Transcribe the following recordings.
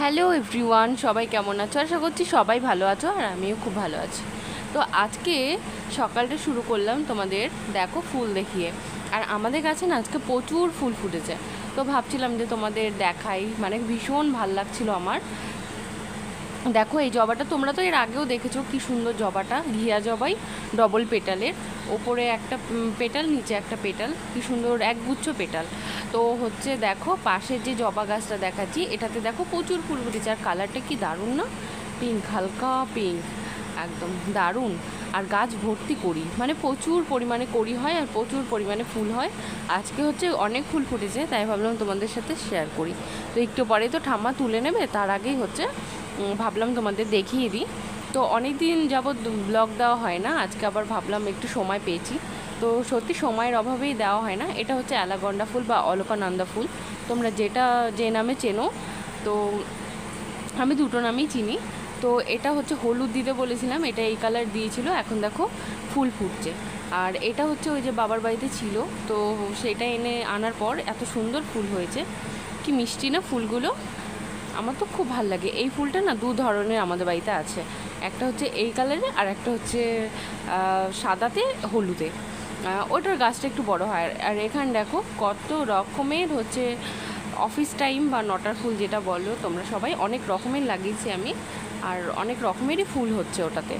Hello everyone, সবাই কেমন আছো? আশা করছি সবাই ভালো আছো আর আমিও খুব ভালো আছি। তো আজকে সকালটা শুরু করলাম তোমাদের, দেখো ফুল দেখিয়ে। আর আমাদের কাছে না আজকে প্রচুর ফুল ফুটেছে। তো ভাবছিলাম যে তোমাদের দেখাই মানে ভীষণ ভালো লাগছিল আমার। দেখো এই জবাটা তোমরা তো এর আগেও দেখেছ, কি সুন্দর জবাটা, ঘিয়া জবাই ডবল পেটালের। ওপরে একটা পেটাল, নিচে একটা পেটাল, কি সুন্দর, একগুচ্ছ পেটাল। তো হচ্ছে দেখো পাশের যে জবা গাছটা দেখাচ্ছি, এটাতে দেখো প্রচুর ফুল ফুটেছে আর কালারটা কি দারুণ না? পিঙ্ক হালকা পিঙ্ক একদম দারুণ। আর গাছ ভর্তি করি। মানে প্রচুর পরিমাণে করি হয় আর প্রচুর পরিমাণে ফুল হয়। আজকে হচ্ছে অনেক ফুল ফুটেছে, তাই ভাবলাম তোমাদের সাথে শেয়ার করি। তো একটু পরে তো ঠাম্মা তুলে নেবে, তার আগেই হচ্ছে ভাবলাম তোমাদের দেখিয়ে দিই। তো অনেক দিন যাবৎ ব্লগ দেওয়া হয় না, আজকে আবার ভাবলাম একটু সময় পেয়েছি। তো সত্যি সময়ের অভাবেই দেওয়া হয় না। এটা হচ্ছে অ্যালাগন্ডা ফুল বা অলকানন্দা ফুল। তোমরা যেটা যে নামে চেনো, তো আমি দুটো নামই চিনি। তো এটা হচ্ছে হলুদ দিতে বলেছিলাম, এটা এই কালার দিয়েছিল, এখন দেখো ফুল ফুটছে। আর এটা হচ্ছে ওই যে বাবার বাড়িতে ছিল, তো সেটা এনে আনার পর এত সুন্দর ফুল হয়েছে। কি মিষ্টি না ফুলগুলো? আমার তো খুব ভালো লাগে। এই ফুলটা না দু ধরনের আমাদের বাড়িতে আছে। একটা হচ্ছে এই কালারে আর একটা হচ্ছে সাদাতে হলুদে। ওটার গাছটা একটু বড় হয়। আর- এখানে দেখো কত রকমের হচ্ছে অফিস টাইম বা নটার ফুল যেটা বলো, তোমরা সবাই অনেক রকমের লাগিয়েছি আমি। আর অনেক রকমেরই ফুল হচ্ছে ওটাতে।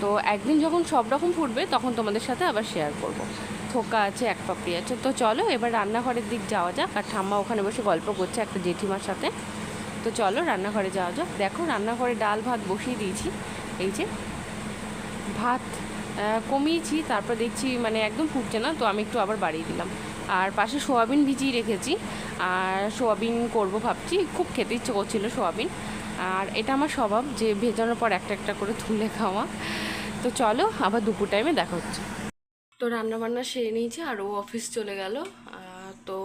তো একদিন যখন সব রকম ফুটবে, তখন তোমাদের সাথে আবার শেয়ার করব। থোকা আছে, এক পাপড়ি আছে। তো চলো এবার রান্নাঘরের দিক যাওয়া যাক। আর ঠাম্মা ওখানে বসে গল্প করছে একটা জেঠিমার সাথে। তো চলো রান্নাঘরে যাওয়া যাক। দেখো রান্নাঘরে ডাল ভাত বসিয়ে দিয়েছি। এই যে ভাত কমিয়েছি, তারপর দেখছি মানে একদম ফুটছে না, তো আমি একটু আবার বাড়িয়ে দিলাম। আর পাশে সোয়াবিন ভিজিয়ে রেখেছি, আর সোয়াবিন করব ভাবছি, খুব খেতে ইচ্ছে করছিল সোয়াবিন। আর এটা আমার স্বভাব যে ভেজানোর পর একটা একটা করে তুলে খাওয়া। তো চলো, আবার দুপুর টাইমে দেখা হচ্ছে। তো রান্না বান্না সেরে নিয়েছি, আর ও অফিস চলে গেল। তো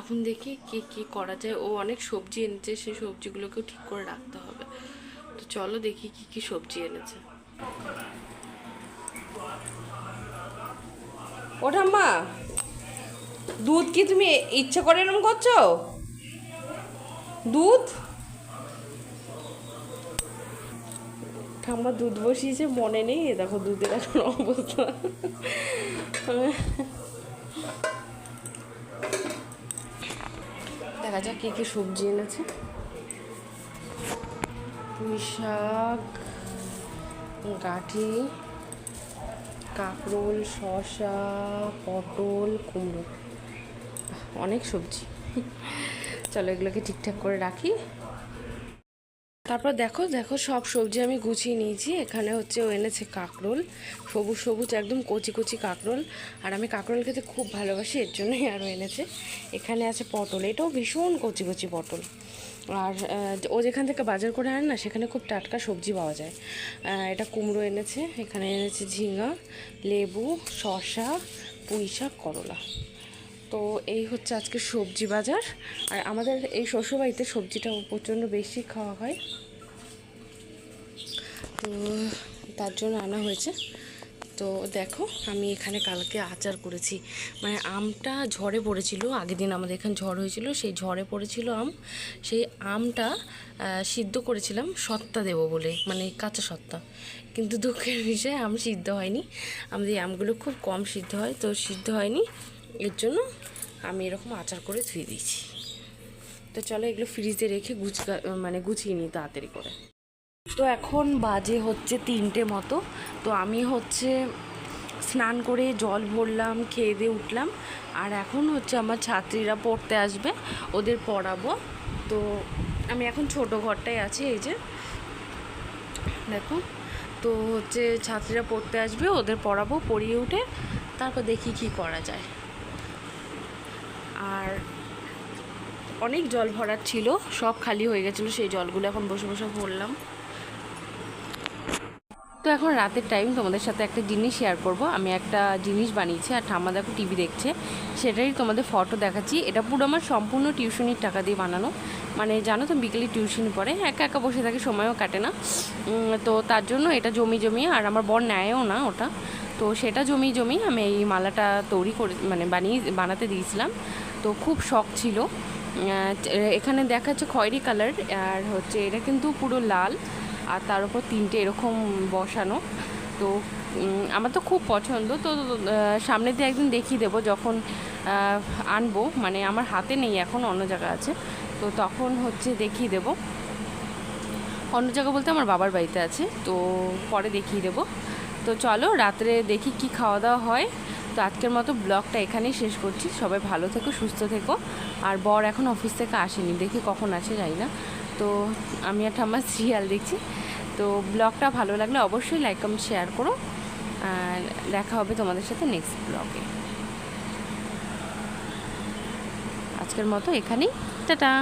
এখন দেখি কি কি করা যায়। ও অনেক সবজি এনেছে, সেই সবজিগুলোকেও ঠিক করে রাখতে হবে। তো চলো দেখি কি কি সবজি এনেছে। ও ঠাম্মা দুধ কি তুমি ইচ্ছে করে এরকম করছ? দুধ? ঠাম্মা, দুধ বসিয়েছে, মনে নেই দেখো দুধের এখন অবস্থা। দেখা যাক কী কী সবজি এনেছে। পুঁই শাক, গাঠি কাঁকরোল, শসা, পটল, কুমড়ো। অনেক সবজি। চলো এগুলোকে ঠিকঠাক করে রাখি। তারপর দেখো দেখো সব সবজি আমি গুছিয়ে নিয়েছি। এখানে হচ্ছে ও এনেছে কাঁকরোল। সবুজ সবুজ, একদম কচি কচি কাঁকরোল। আর আমি কাঁকরোল খেতে খুব ভালোবাসি, এর জন্যই আরও এনেছে। এখানে আছে পটল। এটাও ভীষণ কচি কচি পটল। আর ও যেখান থেকে বাজার করে আনে না, সেখানে খুব টাটকা সবজি পাওয়া যায়। এটা কুমড়ো এনেছে, এখানে এনেছে ঝিঙা, লেবু, শসা, পুঁই শাক, করলা। তো এই হচ্ছে আজকে সবজি বাজার। আর আমাদের এই শ্বশুরবাড়িতে সবজিটা প্রচণ্ড বেশি খাওয়া হয়। তো, তার জন্য আনা হয়েছে। তো দেখো, আমি এখানে কালকে আচার করেছি। মানে আমটা ঝড়ে পড়েছিল, আগের দিন আমাদের এখানে ঝড় হয়েছিল, সেই ঝড়ে পড়েছিল আম। সেই আমটা সিদ্ধ করেছিলাম সত্তা দেবো বলে মানে কাঁচা সত্তা। কিন্তু দুঃখের বিষয়, আম সিদ্ধ হয়নি। আমাদের এই আমগুলো খুব কম সিদ্ধ হয়, তো সিদ্ধ হয়নি। এর জন্য আমি এরকম আচার করে ধুয়ে দিয়েছি। তো চলো এগুলো ফ্রিজে রেখে গুছ মানে গুছিয়ে নিই তাড়াতাড়ি করে। তো এখন বাজে হচ্ছে তিনটে মতো। তো আমি হচ্ছে স্নান করে জল ভরলাম, খেয়ে দিয়ে উঠলাম। আর এখন হচ্ছে আমার ছাত্রীরা পড়তে আসবে, ওদের পড়াবো। তো আমি এখন ছোট ঘরটায় আছি, এই যে। দেখো, তো হচ্ছে ছাত্রীরা পড়তে আসবে, ওদের পড়াবো, পড়িয়ে উঠে তারপর দেখি কি করা যায়। আর অনেক জল ভরার ছিল, সব খালি হয়ে গেছিল, সেই জলগুলো এখন বসে বসে ভরলাম। তো এখন রাতের টাইম তোমাদের সাথে একটা জিনিস শেয়ার করব। আমি একটা জিনিস বানিয়েছি আর ঠাম্মা দেখো টিভি দেখছে। সেটাই তোমাদের ফটো দেখাচ্ছি। এটা পুরো আমার সম্পূর্ণ টিউশনির টাকা দিয়ে বানানো। মানে জানো তো বিকেলে টিউশন পড়ে, একা একা বসে থাকে, সময়ও কাটে না। তো তার জন্য এটা জমি জমিয়ে আর আমার বর নেয়ও না ওটা। তো সেটা জমি জমি আমি এই মালাটা তৈরি করে মানে বানিয়ে, বানাতে দিয়েছিলাম। তো খুব শখ ছিল। এখানে দেখাচ্ছে খয়েরি কালার আর হচ্ছে এটা কিন্তু পুরো লাল। আর তার উপর তিনটে এরকম বসানো। তো আমার তো খুব পছন্দ। তো সামনে দিয়ে একদিন দেখিয়ে দেবো যখন আনব। মানে আমার হাতে নেই, এখন অন্য জায়গা আছে। তো তখন হচ্ছে দেখিয়ে দেবো। অন্য জায়গা বলতে আমার বাবার বাড়িতে আছে। তো পরে দেখিয়ে দেবো। তো চলো, রাত্রে দেখি কি খাওয়া দাওয়া হয়। তো আজকের মতো ব্লগটা এখানেই শেষ করছি। সবাই ভালো থেকো, সুস্থ থেকো। আর বর এখন অফিস থেকে আসেনি। দেখি কখন আসে যাই না। তো আমি আর ঠাম্মা সিরিয়াল দেখছি। তো ব্লগটা ভালো লাগলে অবশ্যই লাইক কমেন্ট শেয়ার করো। আর দেখা হবে তোমাদের সাথে নেক্সট ব্লগে। আজকের মতো এখানেই। টাটা!